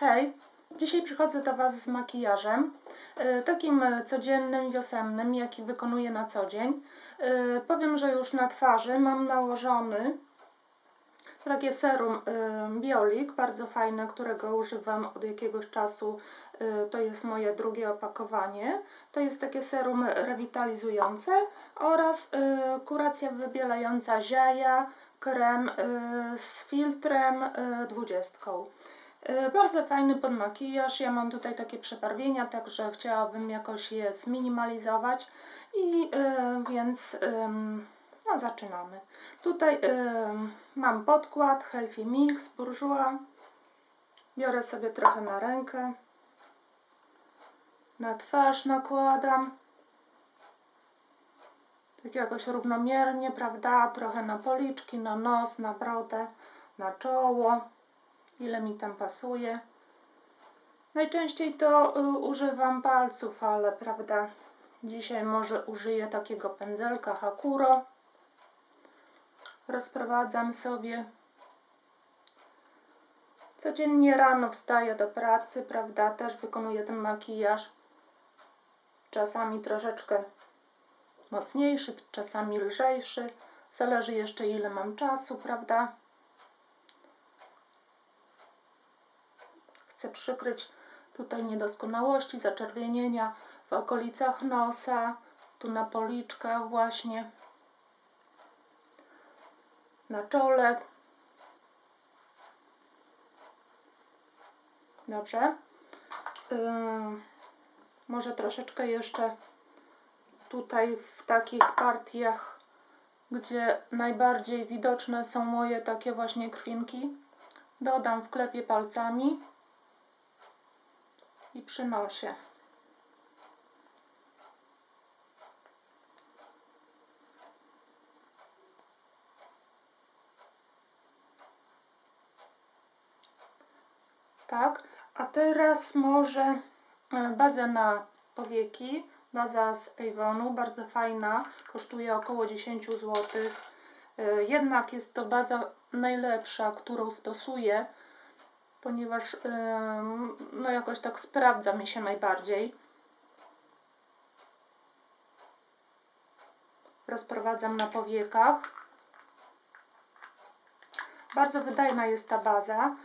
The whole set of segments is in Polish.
Hej, dzisiaj przychodzę do Was z makijażem, y, takim codziennym, wiosennym, jaki wykonuję na co dzień. Y, Powiem, że już na twarzy mam nałożony takie serum y, Biolik, bardzo fajne, którego używam od jakiegoś czasu. To jest moje drugie opakowanie. To jest takie serum rewitalizujące oraz kuracja wybielająca ziaja, krem z filtrem 20. Y, Bardzo fajny pod makijaż. Ja mam tutaj takie przebarwienia, także chciałabym jakoś je zminimalizować. I y, więc no, zaczynamy. Tutaj ym, mam podkład Healthy Mix Bourjois. Biorę sobie trochę na rękę. Na twarz nakładam. Tak jakoś równomiernie, prawda? Trochę na policzki, na nos, na brodę, na czoło ile mi tam pasuje. Najczęściej to y, używam palców, ale prawda, dzisiaj może użyję takiego pędzelka Hakuro. Rozprowadzam sobie. Codziennie rano wstaję do pracy, prawda, też wykonuję ten makijaż. Czasami troszeczkę mocniejszy, czasami lżejszy. Zależy jeszcze ile mam czasu, prawda. Chcę przykryć tutaj niedoskonałości, zaczerwienienia w okolicach nosa, tu na policzkach właśnie, na czole. Dobrze. Yy, może troszeczkę jeszcze tutaj w takich partiach, gdzie najbardziej widoczne są moje takie właśnie krwinki, dodam w klepie palcami i przy nosie. Tak, a teraz może e, bazę na powieki. Baza z Avonu, bardzo fajna, kosztuje około 10 zł. E, Jednak jest to baza najlepsza, którą stosuję ponieważ no jakoś tak sprawdza mi się najbardziej. Rozprowadzam na powiekach. Bardzo wydajna jest ta baza.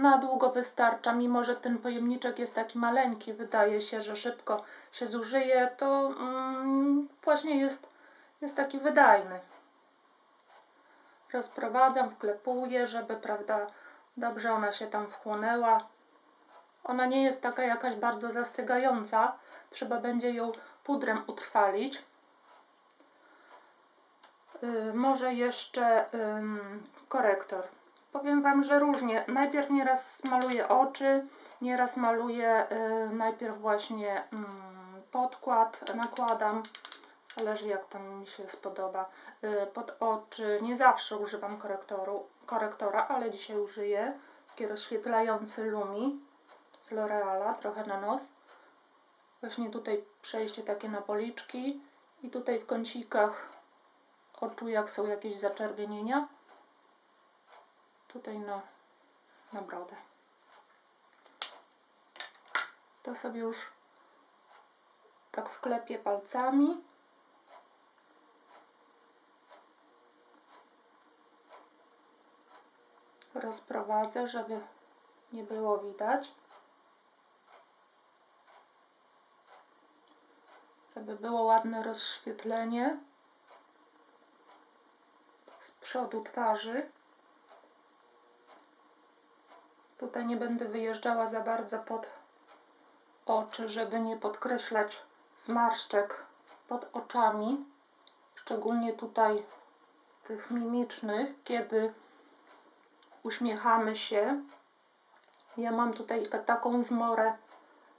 Na długo wystarcza, mimo że ten pojemniczek jest taki maleńki, wydaje się, że szybko się zużyje, to ym, właśnie jest, jest taki wydajny. Rozprowadzam, wklepuję, żeby, prawda, Dobrze ona się tam wchłonęła. Ona nie jest taka jakaś bardzo zastygająca. Trzeba będzie ją pudrem utrwalić. Yy, może jeszcze yy, korektor. Powiem Wam, że różnie. Najpierw nieraz maluję oczy, nieraz maluję yy, najpierw właśnie yy, podkład, nakładam. Zależy jak tam mi się spodoba. Yy, pod oczy nie zawsze używam korektoru, korektora, ale dzisiaj użyję taki rozświetlający Lumi z L'Oreala, trochę na nos. Właśnie tutaj przejście takie na policzki i tutaj w kącikach oczu, jak są jakieś zaczerwienienia. Tutaj na, na brodę. To sobie już tak wklepię palcami. Rozprowadzę, żeby nie było widać. Żeby było ładne rozświetlenie z przodu twarzy. Tutaj nie będę wyjeżdżała za bardzo pod oczy, żeby nie podkreślać zmarszczek pod oczami. Szczególnie tutaj tych mimicznych, kiedy uśmiechamy się. Ja mam tutaj taką zmorę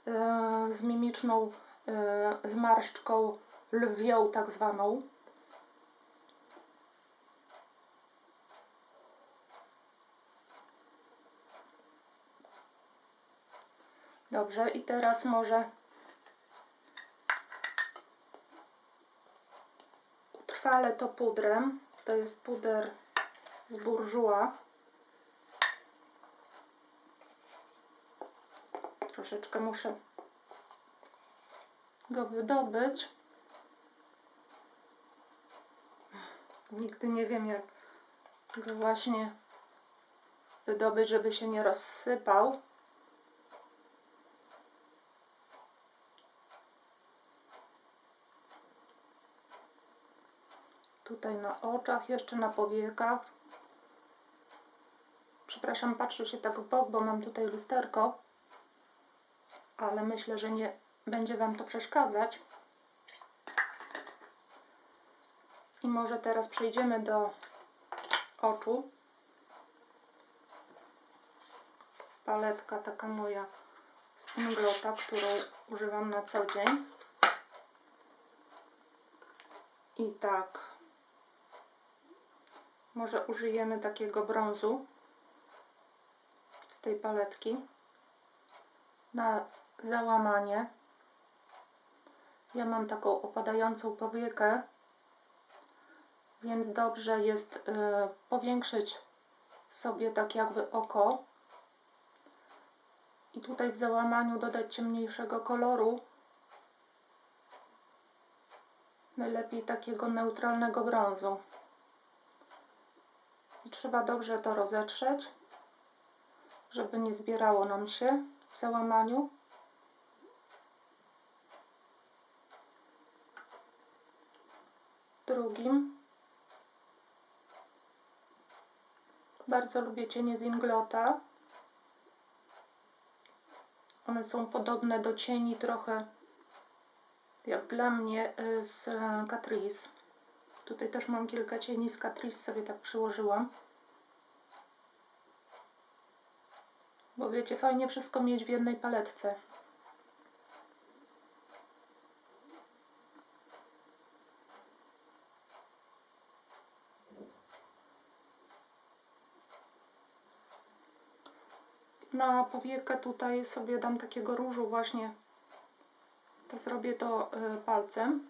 yy, z mimiczną yy, zmarszczką lwią tak zwaną. Dobrze, i teraz może utrwalę to pudrem. To jest puder z Bourjois. Troszeczkę muszę go wydobyć. Nigdy nie wiem, jak go właśnie wydobyć, żeby się nie rozsypał. Tutaj na oczach, jeszcze na powiekach. Przepraszam, patrzę się tak w bok, bo mam tutaj lusterko, ale myślę, że nie będzie Wam to przeszkadzać. I może teraz przejdziemy do oczu. Paletka taka moja z Inglota, którą używam na co dzień. I tak, może użyjemy takiego brązu z tej paletki na załamanie. Ja mam taką opadającą powiekę, więc dobrze jest y, powiększyć sobie tak jakby oko i tutaj w załamaniu dodać ciemniejszego koloru. Najlepiej takiego neutralnego brązu. I trzeba dobrze to rozetrzeć, żeby nie zbierało nam się w załamaniu. Drugim bardzo lubię cienie z Inglota. One są podobne do cieni trochę jak dla mnie y, z Catrice. Tutaj też mam kilka cieni z Catrice, sobie tak przyłożyłam. Bo wiecie, fajnie wszystko mieć w jednej paletce. Na powiekę tutaj sobie dam takiego różu właśnie. To zrobię to y, palcem.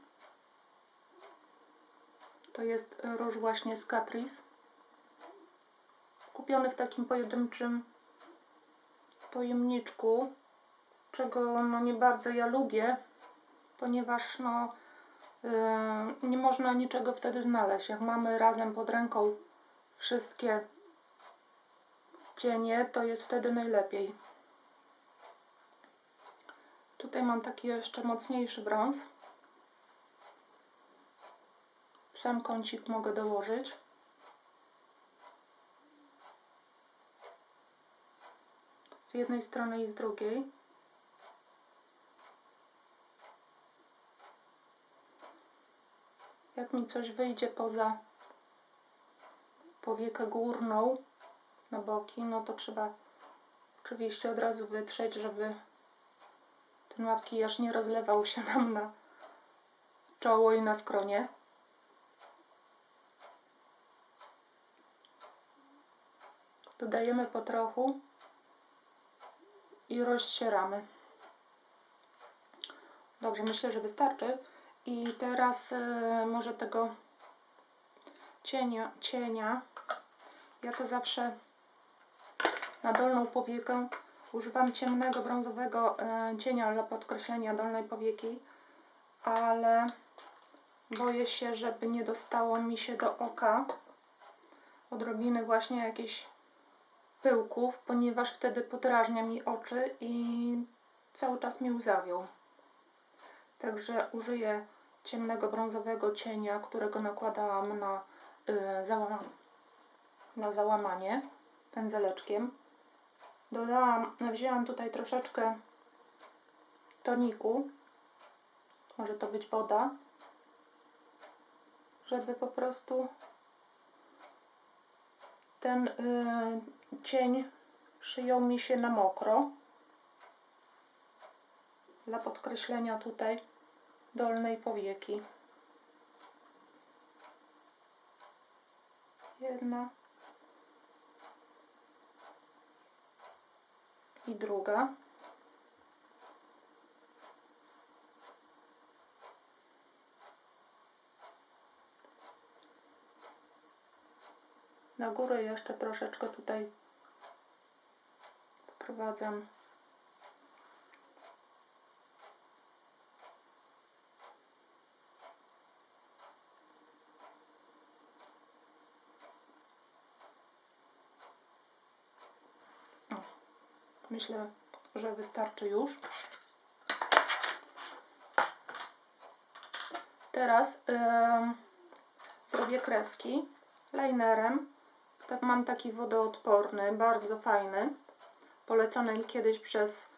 To jest róż właśnie z Catrice. Kupiony w takim pojedynczym pojemniczku, czego no nie bardzo ja lubię, ponieważ no yy, nie można niczego wtedy znaleźć. Jak mamy razem pod ręką wszystkie cienie, to jest wtedy najlepiej. Tutaj mam taki jeszcze mocniejszy brąz. Sam kącik mogę dołożyć. Z jednej strony i z drugiej. Jak mi coś wyjdzie poza powiekę górną na boki, no to trzeba oczywiście od razu wytrzeć, żeby ten makijaż nie rozlewał się nam na czoło i na skronie. Dodajemy po trochu i rozcieramy. Dobrze, myślę, że wystarczy. I teraz y, może tego cienia, cienia. Ja to zawsze na dolną powiekę używam ciemnego brązowego y, cienia dla podkreślenia dolnej powieki, ale boję się, żeby nie dostało mi się do oka odrobiny właśnie jakiejś pyłków, ponieważ wtedy podrażnia mi oczy i cały czas mi łzawią. Także użyję ciemnego brązowego cienia, którego nakładałam na, y, załama na załamanie pędzeleczkiem. Dodałam, wzięłam tutaj troszeczkę toniku, może to być woda, żeby po prostu ten y, cień przyjął mi się na mokro. Dla podkreślenia tutaj dolnej powieki. Jedna i druga. Na górę jeszcze troszeczkę tutaj wprowadzam myślę, że wystarczy już. Teraz em, zrobię kreski linerem. Tak, mam taki wodoodporny, bardzo fajny. Polecony kiedyś przez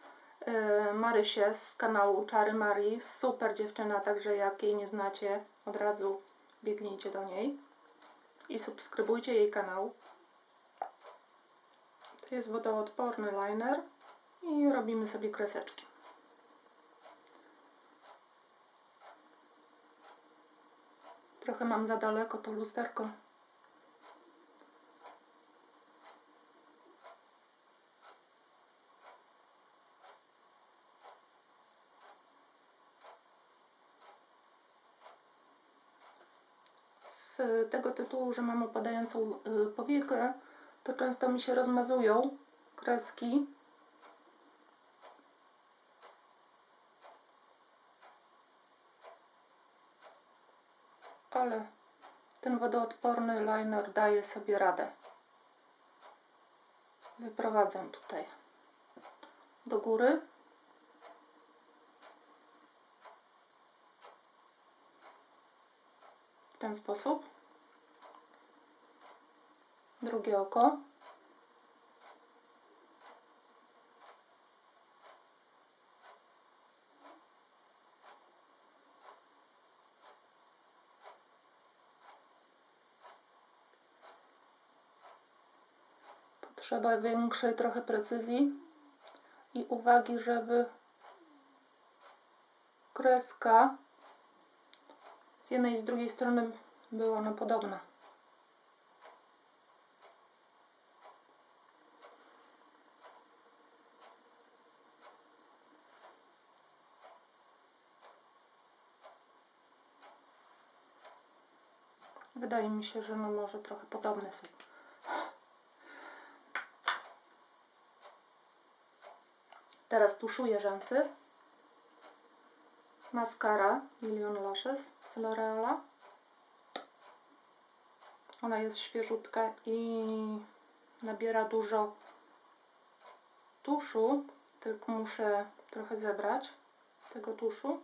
y, Marysię z kanału Czary Marii. Super dziewczyna, także jak jej nie znacie, od razu biegnijcie do niej i subskrybujcie jej kanał. Jest wodoodporny liner i robimy sobie kreseczki. Trochę mam za daleko to lusterko. Z tego tytułu, że mam opadającą y, powiekę, to często mi się rozmazują kreski. Ale ten wodoodporny liner daje sobie radę. Wyprowadzam tutaj do góry. W ten sposób. Drugie oko. Potrzeba większej trochę precyzji i uwagi, żeby kreska z jednej i z drugiej strony była ona podobna. Wydaje mi się, że no może trochę podobne są. Teraz tuszuję rzęsy. Maskara Million Lashes z L'Oreala. Ona jest świeżutka i nabiera dużo tuszu, tylko muszę trochę zebrać tego tuszu.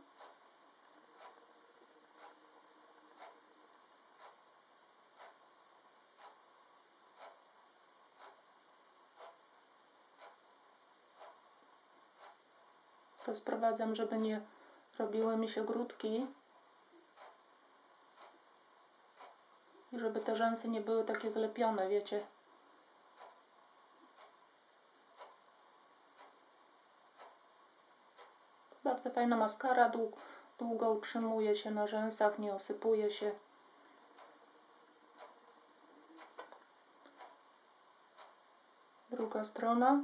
To sprowadzam, żeby nie robiły mi się grudki i żeby te rzęsy nie były takie zlepione, wiecie. Bardzo fajna maskara, dług, długo utrzymuje się na rzęsach, nie osypuje się. Druga strona.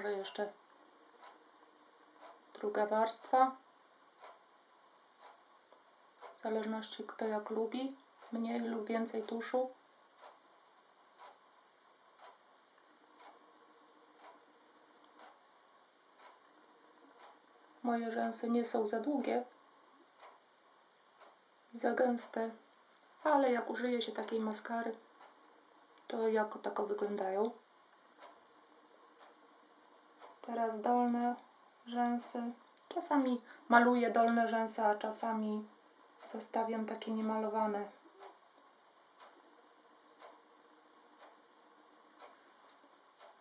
Może jeszcze druga warstwa. W zależności kto jak lubi. Mniej lub więcej tuszu. Moje rzęsy nie są za długie i za gęste, ale jak użyje się takiej maskary, to jako tako wyglądają. Teraz dolne rzęsy. Czasami maluję dolne rzęsy, a czasami zostawiam takie niemalowane.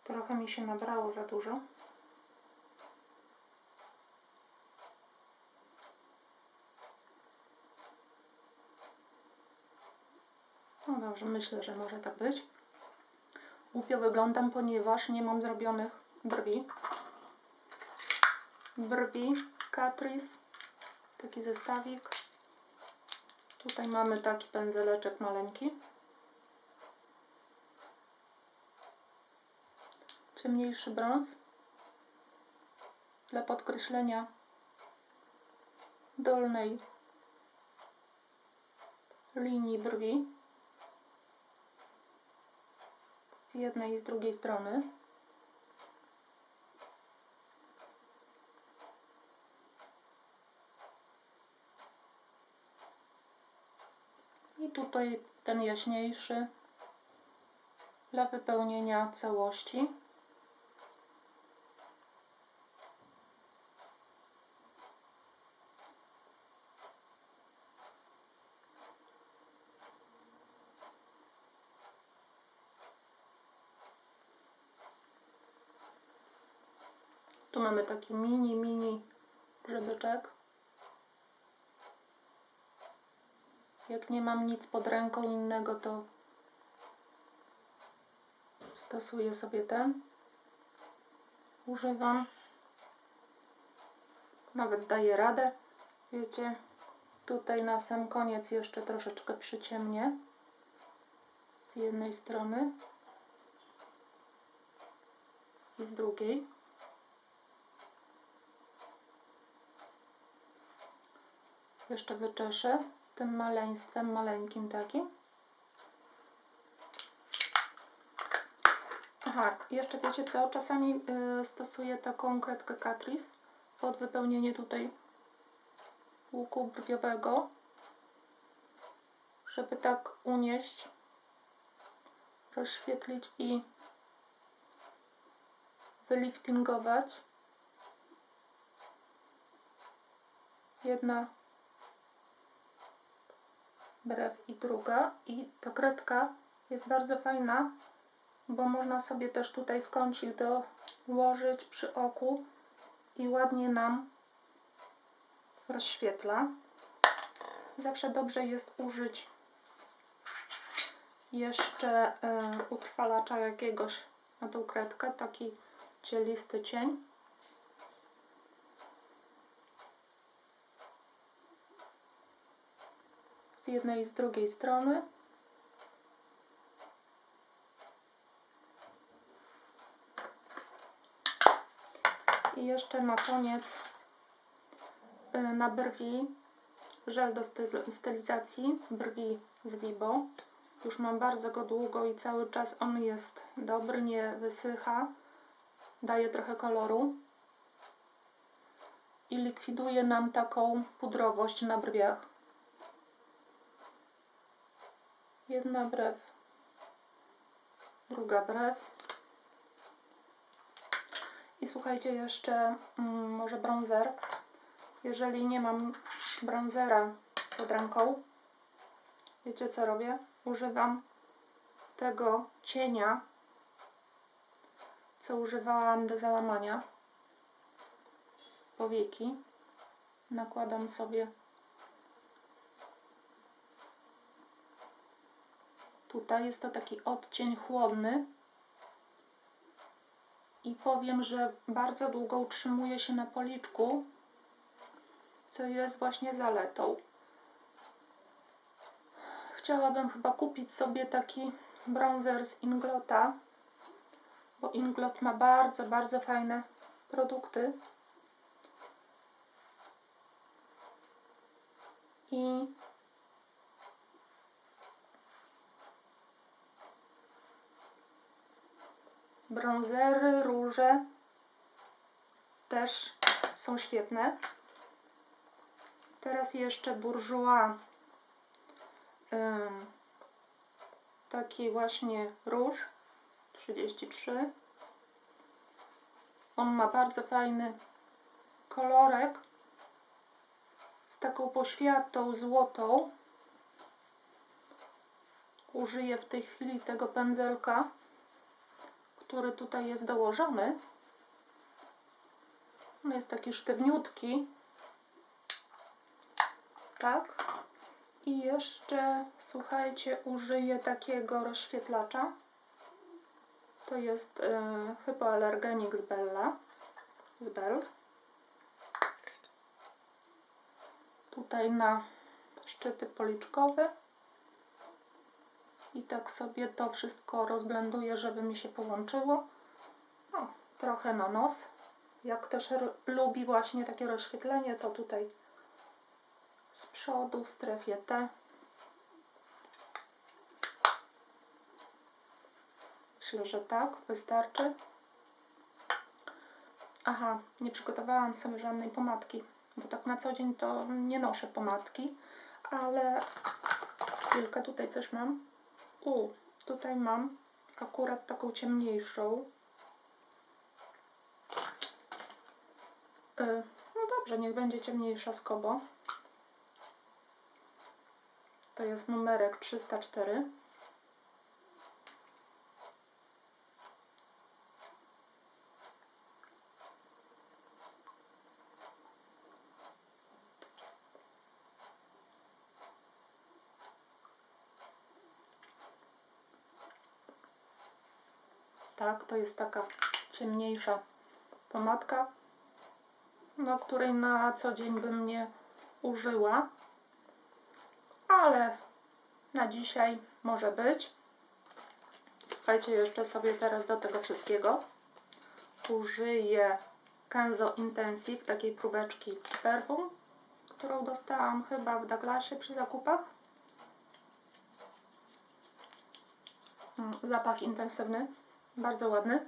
Trochę mi się nabrało za dużo. No dobrze, myślę, że może tak być. Głupio wyglądam, ponieważ nie mam zrobionych brwi. Brwi Catrice. Taki zestawik. Tutaj mamy taki pędzeleczek maleńki. Ciemniejszy brąz. Dla podkreślenia dolnej linii brwi z jednej i z drugiej strony. I tutaj ten jaśniejszy dla wypełnienia całości. Tu mamy taki mini, mini grzebyczek. Jak nie mam nic pod ręką innego, to stosuję sobie ten. Używam. Nawet daję radę. Wiecie, tutaj na sam koniec jeszcze troszeczkę przyciemnię. Z jednej strony i z drugiej. Jeszcze wyczeszę tym maleństwem, maleńkim takim. Aha, jeszcze wiecie co? Czasami y, stosuję taką kredkę Catrice pod wypełnienie tutaj łuku brwiowego, żeby tak unieść, rozświetlić i wyliftingować. Jedna brew i druga i ta kredka jest bardzo fajna, bo można sobie też tutaj w kącik dołożyć przy oku i ładnie nam rozświetla. Zawsze dobrze jest użyć jeszcze y, utrwalacza jakiegoś na tą kredkę, taki cielisty cień. Jednej i z drugiej strony. I jeszcze na koniec y, na brwi żel do stylizacji brwi z Vibo. Już mam bardzo go długo i cały czas on jest dobry, nie wysycha. Daje trochę koloru. I likwiduje nam taką pudrowość na brwiach. Jedna brew, druga brew. I słuchajcie, jeszcze mm, może bronzer. Jeżeli nie mam bronzera pod ręką, wiecie co robię? Używam tego cienia, co używałam do załamania powieki. Nakładam sobie tutaj. Jest to taki odcień chłodny i powiem, że bardzo długo utrzymuje się na policzku, co jest właśnie zaletą. Chciałabym chyba kupić sobie taki bronzer z Inglota, bo Inglot ma bardzo, bardzo fajne produkty. I Bronzery, róże też są świetne. Teraz jeszcze Bourjois. Taki właśnie róż 33. On ma bardzo fajny kolorek z taką poświatą złotą. Użyję w tej chwili tego pędzelka który tutaj jest dołożony. On jest taki sztywniutki. Tak. I jeszcze, słuchajcie, użyję takiego rozświetlacza. To jest y, hypoalergenik z Bella. Z Bell. Tutaj na szczyty policzkowe i tak sobie to wszystko rozblenduję, żeby mi się połączyło. O, trochę na nos. Jak ktoś lubi właśnie takie rozświetlenie, to tutaj z przodu w strefie T. Myślę, że tak, wystarczy. Aha, nie przygotowałam sobie żadnej pomadki, bo tak na co dzień to nie noszę pomadki, ale chwilkę tutaj coś mam. U, tutaj mam akurat taką ciemniejszą. Y, No dobrze, niech będzie ciemniejsza z Kobo. To jest numerek 304. Tak, to jest taka ciemniejsza pomadka, no, której na co dzień bym nie użyła, ale na dzisiaj może być. Słuchajcie, jeszcze sobie teraz do tego wszystkiego użyję Kenzo Intensive, takiej próbeczki perfum, którą dostałam chyba w Douglasie przy zakupach. Mm, Zapach intensywny, bardzo ładny.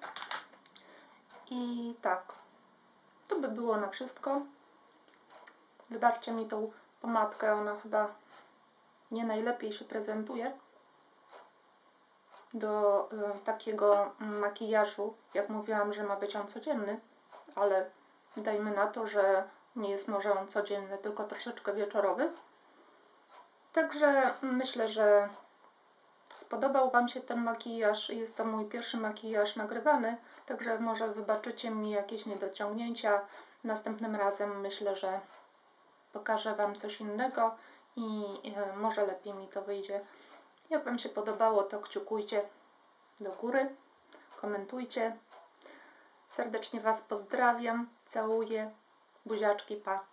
I tak, to by było na wszystko. Wybaczcie mi tą pomadkę, ona chyba nie najlepiej się prezentuje do y, takiego makijażu, jak mówiłam, że ma być on codzienny, ale dajmy na to, że nie jest może on codzienny, tylko troszeczkę wieczorowy. Także myślę, że spodobał Wam się ten makijaż. Jest to mój pierwszy makijaż nagrywany, także może wybaczycie mi jakieś niedociągnięcia. Następnym razem myślę, że pokażę Wam coś innego i e, może lepiej mi to wyjdzie. Jak Wam się podobało, to kciukujcie do góry, komentujcie. Serdecznie Was pozdrawiam, całuję, buziaczki, pa.